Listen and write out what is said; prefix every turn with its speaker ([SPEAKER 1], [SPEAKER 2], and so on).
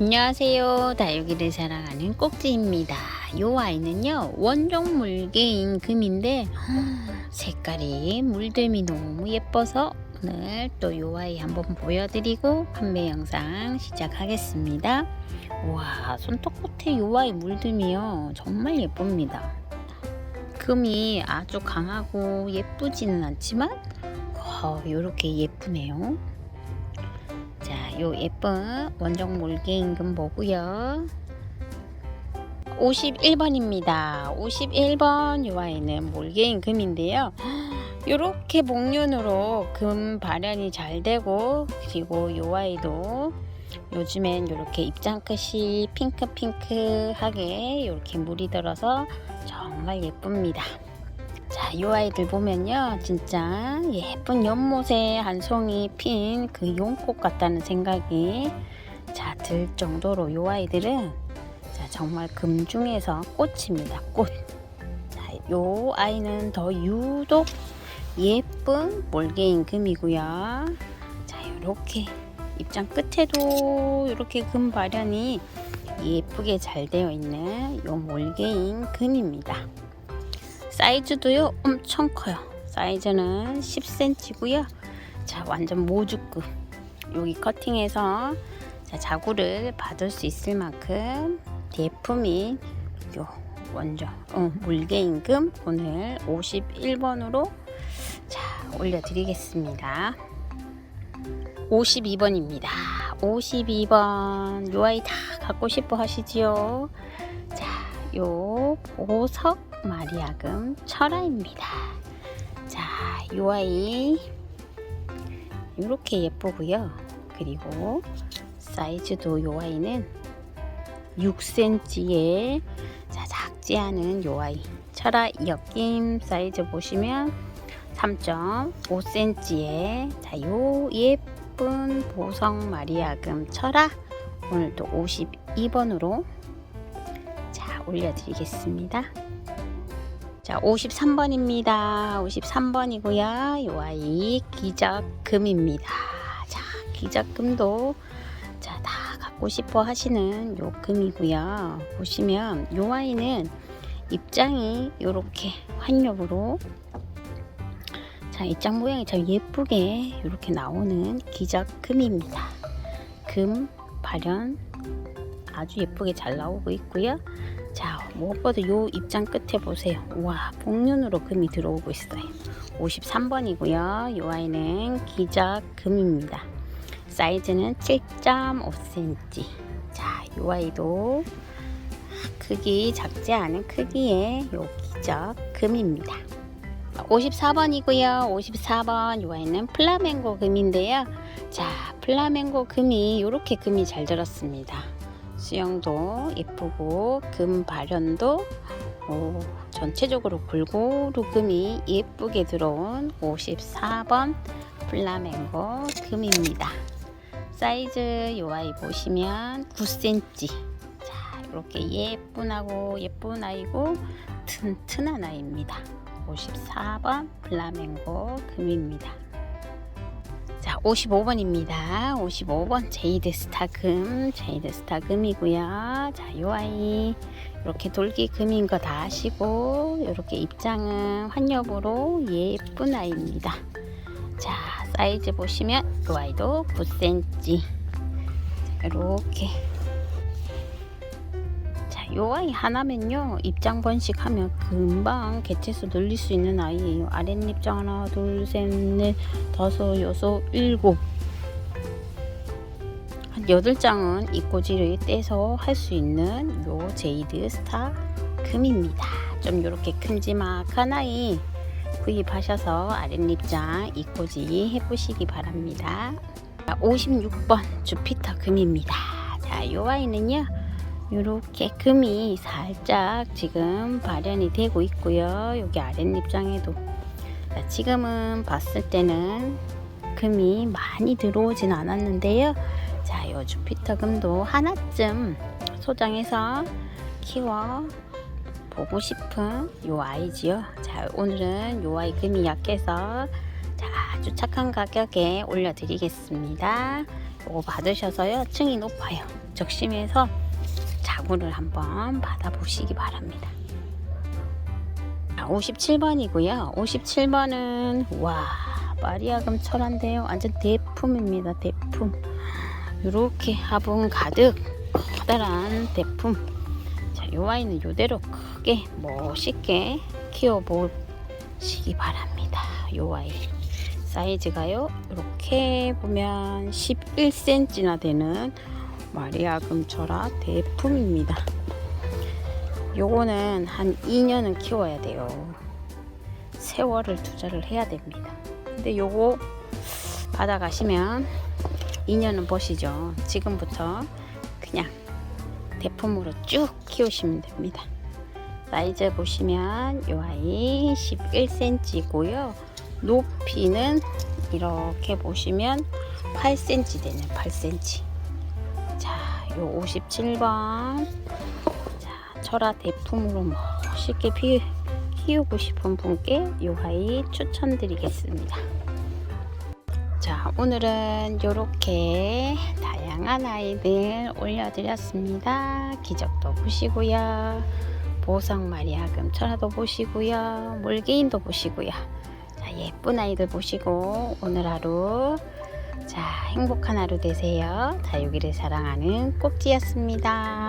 [SPEAKER 1] 안녕하세요. 다육이를 사랑하는 꼭지입니다. 요 아이는요, 원종 물개인 금인데, 색깔이 물들이 너무 예뻐서 오늘 또 요 아이 한번 보여드리고 판매 영상 시작하겠습니다. 와, 손톱 끝에 요 아이 물들이요. 정말 예쁩니다. 금이 아주 강하고 예쁘지는 않지만, 어, 요렇게 예쁘네요. 자, 요 예쁜 원종 몰개 임금 보고요. 51번입니다. 51번 요 아이는 몰개 임금인데요. 요렇게 목련으로 금 발현이 잘 되고 그리고 요 아이도 요즘엔 이렇게 입장 끝이 핑크핑크하게 이렇게 물이 들어서 정말 예쁩니다. 자, 이 아이들 보면요. 진짜 예쁜 연못에 한 송이 핀 그 용꽃 같다는 생각이 자, 들 정도로 이 아이들은 자, 정말 금 중에서 꽃입니다. 꽃. 자, 이 아이는 더 유독 예쁜 몰개인 금이고요. 자, 이렇게 입장 끝에도 이렇게 금 발현이 예쁘게 잘 되어 있는 이 몰개인 금입니다. 사이즈도요 엄청 커요. 사이즈는 10cm고요. 자 완전 모주급 여기 커팅해서 자, 자구를 받을 수 있을 만큼 대품인 요 원조 어, 물개임금 오늘 51번으로 자 올려드리겠습니다. 52번입니다. 52번. 요 아이 다 갖고 싶어 하시지요? 자요 보석 마리아금 철화입니다. 자, 요 아이 이렇게 예쁘고요. 그리고 사이즈도 요 아이는 6cm의 자, 작지 않은 요 아이 철화 엮임 사이즈 보시면 3.5cm의 자, 요 예쁜 보석 마리아금 철화 오늘도 52번으로 자, 올려드리겠습니다. 자, 53번입니다. 53번이고요. 요 아이 기적금입니다. 자, 기적금도 자, 다 갖고 싶어 하시는 요 금이고요. 보시면 요 아이는 입장이 요렇게 환엽으로 자, 입장 모양이 참 예쁘게 이렇게 나오는 기적금입니다. 금 발현 아주 예쁘게 잘 나오고 있고요. 자, 무엇보다 요 입장 끝에 보세요. 와, 복륜으로 금이 들어오고 있어요. 53번이고요. 요 아이는 기적 금입니다. 사이즈는 7.5cm. 자, 요 아이도 크기 작지 않은 크기의 요 기적 금입니다. 54번이고요. 54번 요 아이는 플라멩고 금인데요. 자, 플라멩고 금이 이렇게 금이 잘 들었습니다. 수영도 예쁘고 금 발현도 오, 전체적으로 골고루 금이 예쁘게 들어온 54번 플라멩고 금입니다. 사이즈 요 아이 보시면 9cm. 자, 이렇게 예쁜하고 예쁜 아이고 튼튼한 아이입니다. 54번 플라멩고 금입니다. 자, 55번입니다. 55번 제이드 스타 금, 제이드 스타 금이고요. 자, 요 아이 이렇게 돌기 금인 거 다 아시고 이렇게 입장은 환엽으로 예쁜 아이입니다. 자, 사이즈 보시면 요 아이도 9cm. 자, 이렇게 자, 요 아이 하나면요 입장 번식 하면 금방 개체수 늘릴 수 있는 아이예요. 아랫입장 하나, 둘, 셋, 넷, 다섯, 여섯, 일곱 한 여덟 장은 입꼬지를 떼서 할 수 있는 요 제이드 스타 금입니다. 좀 이렇게 큼지막한 아이 구입하셔서 아랫입장 입꼬지 해보시기 바랍니다. 56번 주피터 금입니다. 자, 요 아이는요. 이렇게 금이 살짝 지금 발현이 되고 있고요. 여기 아랫입장에도 자, 지금은 봤을 때는 금이 많이 들어오진 않았는데요. 자, 요 주피터 금도 하나쯤 소장해서 키워 보고 싶은 요 아이지요. 자, 오늘은 요 아이 금이 약해서 자, 아주 착한 가격에 올려드리겠습니다. 요거 받으셔서요. 층이 높아요. 적심해서 자구를 한번 받아보시기 바랍니다. 57번이고요. 57번은 와 마리아금 철한데요. 완전 대품입니다. 대품. 이렇게 화분 가득 커다란 대품. 자, 이 와인은 이대로 크게 멋있게 키워보시기 바랍니다. 이 와인 사이즈가요. 이렇게 보면 11cm나 되는 마리아금 철화 대품입니다. 요거는 한 2년은 키워야 돼요. 세월을 투자를 해야 됩니다. 근데 요거 받아가시면 2년은 보시죠. 지금부터 그냥 대품으로 쭉 키우시면 됩니다. 사이즈 보시면 요 아이 11cm고요. 높이는 이렇게 보시면 8cm 되네요. 8cm. 자, 요 57번. 자, 철화 대품으로 멋있게 피, 키우고 싶은 분께 요 아이 추천드리겠습니다. 자, 오늘은 이렇게 다양한 아이들 올려드렸습니다. 기적도 보시고요. 보석 마리아금 철화도 보시고요. 몰개인도 보시고요. 자, 예쁜 아이들 보시고 오늘 하루 자, 행복한 하루 되세요. 다육이를 사랑하는 꼭지였습니다.